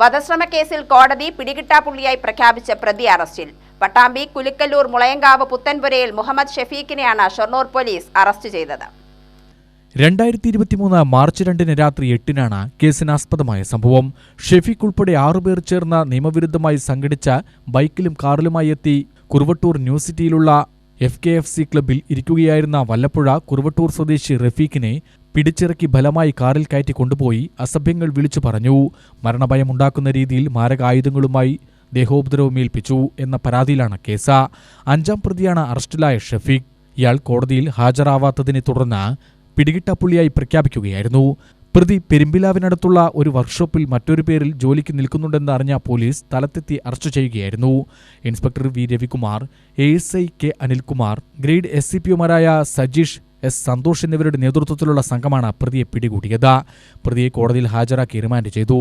വധശ്രമ കേസിൽ കോടതി പിടികിട്ടാപ്പുള്ളിയായി പ്രഖ്യാപിച്ച പ്രതി അറസ്റ്റിൽ. പട്ടാമ്പി കുലുക്കല്ലൂർ മുളയങ്കാവ് പുത്തൻപുരയിൽ മുഹമ്മദ് ഷെഫീഖിനെയാണ് ഷൊർണൂർ പോലീസ് അറസ്റ്റ് ചെയ്തത്. രണ്ടായിരത്തി ഇരുപത്തിമൂന്ന് മാർച്ച് രണ്ടിന് രാത്രി എട്ടിനാണ് കേസിനാസ്പദമായ സംഭവം. ഷെഫീഖ് ഉൾപ്പെടെ ആറുപേർ ചേർന്ന് നിയമവിരുദ്ധമായി സംഘടിച്ച ബൈക്കിലും കാറിലുമായി എത്തി കുറുവട്ടൂർ ന്യൂ സിറ്റിയിലുള്ള എഫ് കെ എഫ് സി ക്ലബിൽ ഇരിക്കുകയായിരുന്ന വല്ലപ്പുഴ കുറുവട്ടൂർ സ്വദേശി റഫീഖിനെ പിടിച്ചിറക്കി ബലമായി കാറിൽ കയറ്റി കൊണ്ടുപോയി അസഭ്യങ്ങൾ വിളിച്ചു പറഞ്ഞു. മരണഭയമുണ്ടാക്കുന്ന രീതിയിൽ മാരകായുധങ്ങളുമായി ദേഹോപദ്രവമേൽപ്പിച്ചു എന്ന പരാതിയിലാണ് കേസ്. അഞ്ചാം പ്രതിയാണ് അറസ്റ്റിലായ ഷഫീഖ്. ഇയാൾ കോടതിയിൽ ഹാജരാവാത്തതിനെ തുടർന്ന് പിടികിട്ടാപ്പുള്ളിയായി പ്രഖ്യാപിക്കുകയായിരുന്നു. പ്രതി പെരുമ്പിലാവിനടുത്തുള്ള ഒരു വർക്ക്ഷോപ്പിൽ മറ്റൊരു പേരിൽ ജോലിക്ക് നിൽക്കുന്നുണ്ടെന്ന് അറിഞ്ഞ പോലീസ് സ്ഥലത്തെത്തി അറസ്റ്റ് ചെയ്യുകയായിരുന്നു. Inspector V Ravikumar A S I K Anilkumar grade S C പിയുമാരായ Sajeesh S Santhosh എന്നിവരുടെ നേതൃത്വത്തിലുള്ള സംഘമാണ് പ്രതിയെ പിടികൂടിയത്. പ്രതിയെ കോടതിയിൽ ഹാജരാക്കി റിമാൻഡ് ചെയ്തു.